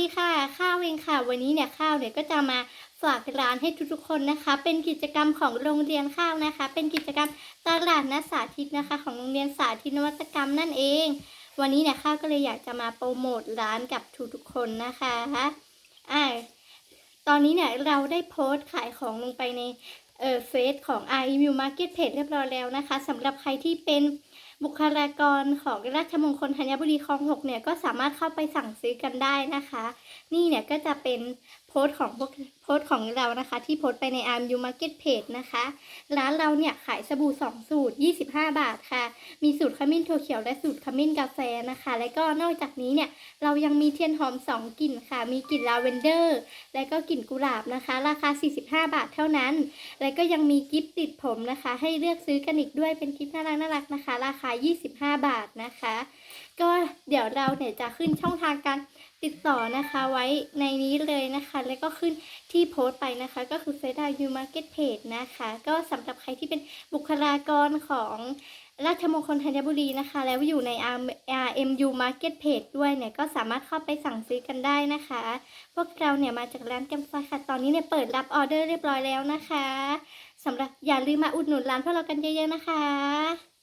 ดีค่ะ ข้าวเองค่ะ วันนี้เนี่ยข้าวเนี่ยก็จะมาฝากร้านให้ทุกๆคนนะคะ เป็นกิจกรรมของโรงเรียนข้าวนะคะ เป็นกิจกรรมตลาดนัดสาธิตนะคะ ของโรงเรียนสาธิตนวัตกรรมนั่นเอง วันนี้เนี่ยข้าวก็เลยอยากจะมาโปรโมทร้านกับทุกๆคนนะคะอ่าตอนนี้เนี่ยเราได้โพสต์ขายของลงไปในเอ่อเฟซของ i e w Market Page เรียบร้อยแล้วนะคะสำหรับใครที่เป็น บุคลากรของราชมงคลธัญบุรีคลองหกเนี่ยก็สามารถเข้าไปสั่งซื้อกันได้นะคะ นี่เนี่ยก็จะเป็น พสต์ของพวกโพสต์ของเรานะคะ ที่โพสต์ไปใน Arm You Market Page นะคะ ร้านเราเนี่ยขายสบู่ 2 สูตร 25 บาทค่ะ มีสูตรขมิ้นถั่วเขียวและสูตรขมิ้นกาแฟนะคะ และก็นอกจากนี้เนี่ยเรายังมีเทียนหอม 2 กลิ่นค่ะ มีกลิ่นลาเวนเดอร์ และก็กลิ่นกุหลาบนะคะ ราคา 45 บาทเท่านั้น แล้วก็ยังมีกิฟต์ติดผมนะคะ ให้เลือกซื้อกันอีกด้วยเป็นกิฟต์น่ารักน่ารักนะคะ ราคา 25 บาทนะคะ ก็เดี๋ยวเราเนี่ยจะขึ้นช่องทางการติดต่อนะคะไว้ในนี้เลยนะคะแล้วก็ขึ้นที่โพสต์ไปนะคะ ก็คือ f a c e u Market Page นะคะ ก็สำหรับใครที่เป็นบุคลากรของราชมงคลธัญบุรีนะคะ แล้วอยู่ใน RMU Market Page ด้วยเนี่ย ก็สามารถเข้าไปสั่งซื้อกันได้นะคะ พวกเราเนี่ยมาจากร้านแกมไฟค่ะ ตอนนี้เนี่ยเปิดรับออเดอร์เรียบร้อยแล้วนะคะสำหรับอย่าลืมมาอุดหนุนร้านพวกเรากันเยอะๆนะคะ